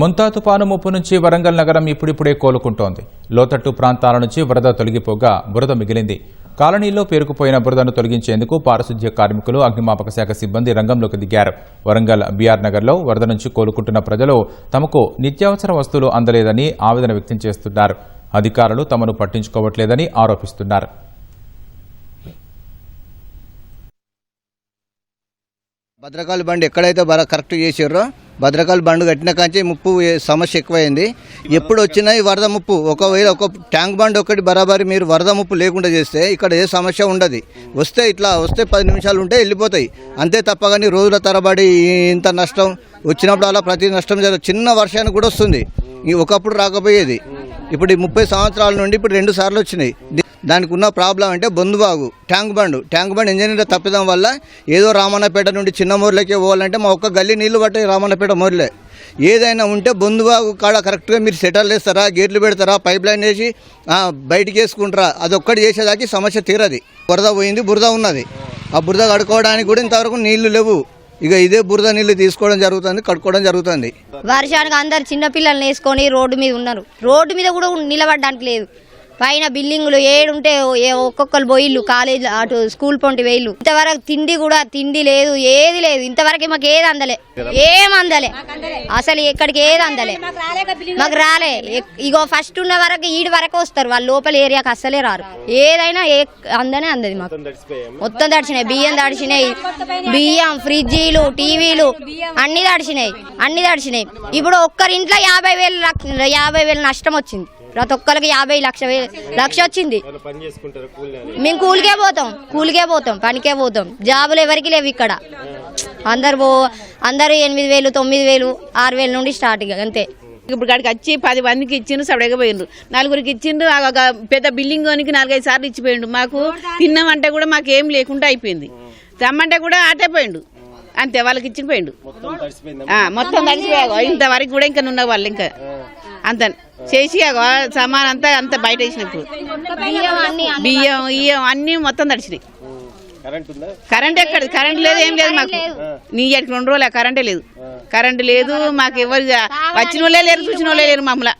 ముంతా తుపాను ముప్పు నుంచి వరంగల్ నగరం ఇప్పుడిప్పుడే కోలుకుంటోంది. లోతట్టు ప్రాంతాల నుంచి వరద తొలగిపోగా బురద మిగిలింది. కాలనీలో పేరుకుపోయిన బురదను తొలగించేందుకు పారిశుధ్య కార్మికులు అగ్నిమాపక శాఖ సిబ్బంది రంగంలోకి దిగారు. వరంగల్ బీఆర్ నగర్లో వరద నుంచి కోలుకుంటున్న ప్రజలు తమకు నిత్యావసర వస్తువులు అందలేదని ఆవేదన వ్యక్తం చేస్తున్నారు. అధికారులు తమను పట్టించుకోవట్లేదని ఆరోపిస్తున్నారు. భద్రకాళి బండి ఎక్కడైతే బర కరెక్ట్ చేసారో భద్రకాళి బండ్ కట్టిన కాంచి ముప్పు సమస్య ఎక్కువైంది. ఎప్పుడు వచ్చినా ఈ వరద ముప్పు. ఒకవేళ ఒక ట్యాంక్ బండ్ ఒకటి బరాబరి మీరు వరద ముప్పు లేకుండా చేస్తే ఇక్కడ ఏ సమస్య ఉండదు. వస్తే ఇట్లా వస్తే పది నిమిషాలు ఉంటే వెళ్ళిపోతాయి. అంతే తప్ప కానీ రోజుల తరబడి ఇంత నష్టం వచ్చినప్పుడు అలా ప్రతి నష్టం జరగదు చిన్న వర్షానికి కూడా వస్తుంది. ఈ ఒకప్పుడు రాకపోయేది. ఇప్పుడు ఈ ముప్పై సంవత్సరాల నుండి ఇప్పుడు రెండు సార్లు వచ్చినాయి. దానికి ఉన్న ప్రాబ్లం అంటే బొందుబాగు tank bund. Tank bund engineer తప్పిదం వల్ల ఏదో రామన్నపేట నుండి చిన్న మోర్లకే పోవాలంటే మా ఒక్క గల్లీ నీళ్ళు పట్టే రామన్నపేట మోర్లే. ఏదైనా ఉంటే బొందుబాగు కాడ కరెక్ట్గా మీరు సెటల్ చేస్తారా గేట్లు పెడతారా పైప్ లైన్ వేసి బయటికి వేసుకుంటారా? అదొక్కటి చేసేదానికి సమస్య తీరది. బురద పోయింది బురద ఉన్నది. ఆ బురద కడుక్కోవడానికి కూడా ఇంతవరకు నీళ్ళు లేవు. ఇక ఇదే బురద నీళ్ళు తీసుకోవడం జరుగుతుంది కడుక్కోవడం జరుగుతుంది. వర్షానికి అందరు చిన్నపిల్లల్ని వేసుకొని రోడ్డు మీద ఉన్నారు. రోడ్డు మీద కూడా నిలబడడానికి లేదు. పైన బిల్డింగులు ఏడుంటే ఏ- ఒక్కొక్కరు పోయిల్లు కాలేజ్ అటు స్కూల్ పొంటి వేయిల్లు ఇంతవరకు తిండి కూడా తిండి లేదు ఏది లేదు. ఇంతవరకు మాకు ఏది అందలే. ఏం అందలే. అసలు ఎక్కడికి ఏది అందలే. మాకు రాలే. ఇగో ఫస్ట్ ఉన్న వరకు ఈడి వరకు వస్తారు. వాళ్ళు లోపల ఏరియాకి అస్సలే రారు. ఏదైనా ఏ అందనే అందది మాకు. మొత్తం తడిచినాయి బియ్యం తడిచినాయి బియ్యం ఫ్రిడ్జీలు టీవీలు అన్ని తడిచినాయి అన్ని తడిచినాయి ఇప్పుడు ఒక్కరింట్లో యాభై వేలు యాభై వేలు నష్టం వచ్చింది. ప్రతి ఒక్కరికి యాభై లక్ష వే- లక్ష వచ్చింది. మేము కూలికే పోతాం కూలికే పోతాం పనికే పోతాం. జాబులు ఎవరికి లేవు ఇక్కడ. అందరు పో అందరు ఎనిమిది వేలు తొమ్మిది వేలు ఆరు వేలు నుండి స్టార్ట్ ఇక అంతే. ఇప్పుడు కాడికి వచ్చి పది మందికి ఇచ్చిండు సడగా పోయిండు నలుగురికి ఇచ్చిండు ఆ ఒక పెద్ద బిల్డింగ్ కొనికి నాలుగైదు సార్లు ఇచ్చిపోయిండు. మాకు తిన్నామంటే కూడా మాకు ఏం లేకుండా అయిపోయింది. తెమ్మంటే కూడా ఆటే పోయిండు. అంతే వాళ్ళకి ఇచ్చిన పోయిండు. ఆ, మొత్తం ఇంతవరకు కూడా ఇంకా ఉన్న వాళ్ళు ఇంకా. అంత చేసి సామాన్ అంతా అంతా బయట వేసినప్పుడు. బియ్యం ఇయ్యం అన్ని మొత్తం తడిచినాయి. కరెంట్ ఎక్కడ? కరెంట్ లేదు ఏం లేదు మాకు. నీ ఇక్కడికి రెండు రోజులు కరెంటే లేదు. కరెంట్ లేదు మాకు ఎవరు వచ్చిన వాళ్ళే లేరు చూసిన వాళ్ళే లేరు మమ్మల్ని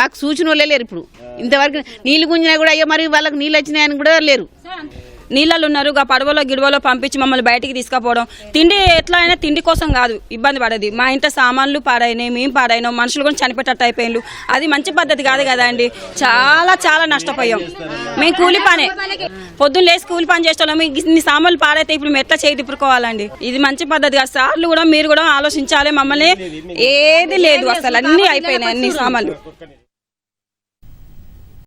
మాకు సూచన వాళ్ళే లేరు ఇప్పుడు. ఇంతవరకు నీళ్ళు గుంజినా కూడా అయ్యో మరి వాళ్ళకి నీళ్ళు వచ్చినాయని కూడా లేరు. నీళ్ళలు ఉన్నారు పడవలో గిడవలో పంపించి మమ్మల్ని బయటికి తీసుకుపోవడం. తిండి ఎట్లా అయినా తిండి కోసం కాదు ఇబ్బంది పడేది. మా ఇంట్లో సామాన్లు పాడైనాయి మేము పాడైనాం మనుషులు కూడా చనిపెట్టట్టు అయిపోయిండు అది మంచి పద్ధతి కాదు కదా అండి. చాలా చాలా నష్టపోయాం. మేము కూలి పనే. పొద్దున్న లేసి కూలి పని చేస్తాం ఇన్ని సామాన్లు పాడైతే ఇప్పుడు మేము ఎట్లా చేయి తిప్పుకోవాలండి? ఇది మంచి పద్ధతి కాదు. సార్లు కూడా మీరు కూడా ఆలోచించాలి మమ్మల్ని. ఏది లేదు అసలు. అన్ని అయిపోయినాయి అన్ని సామాన్లు.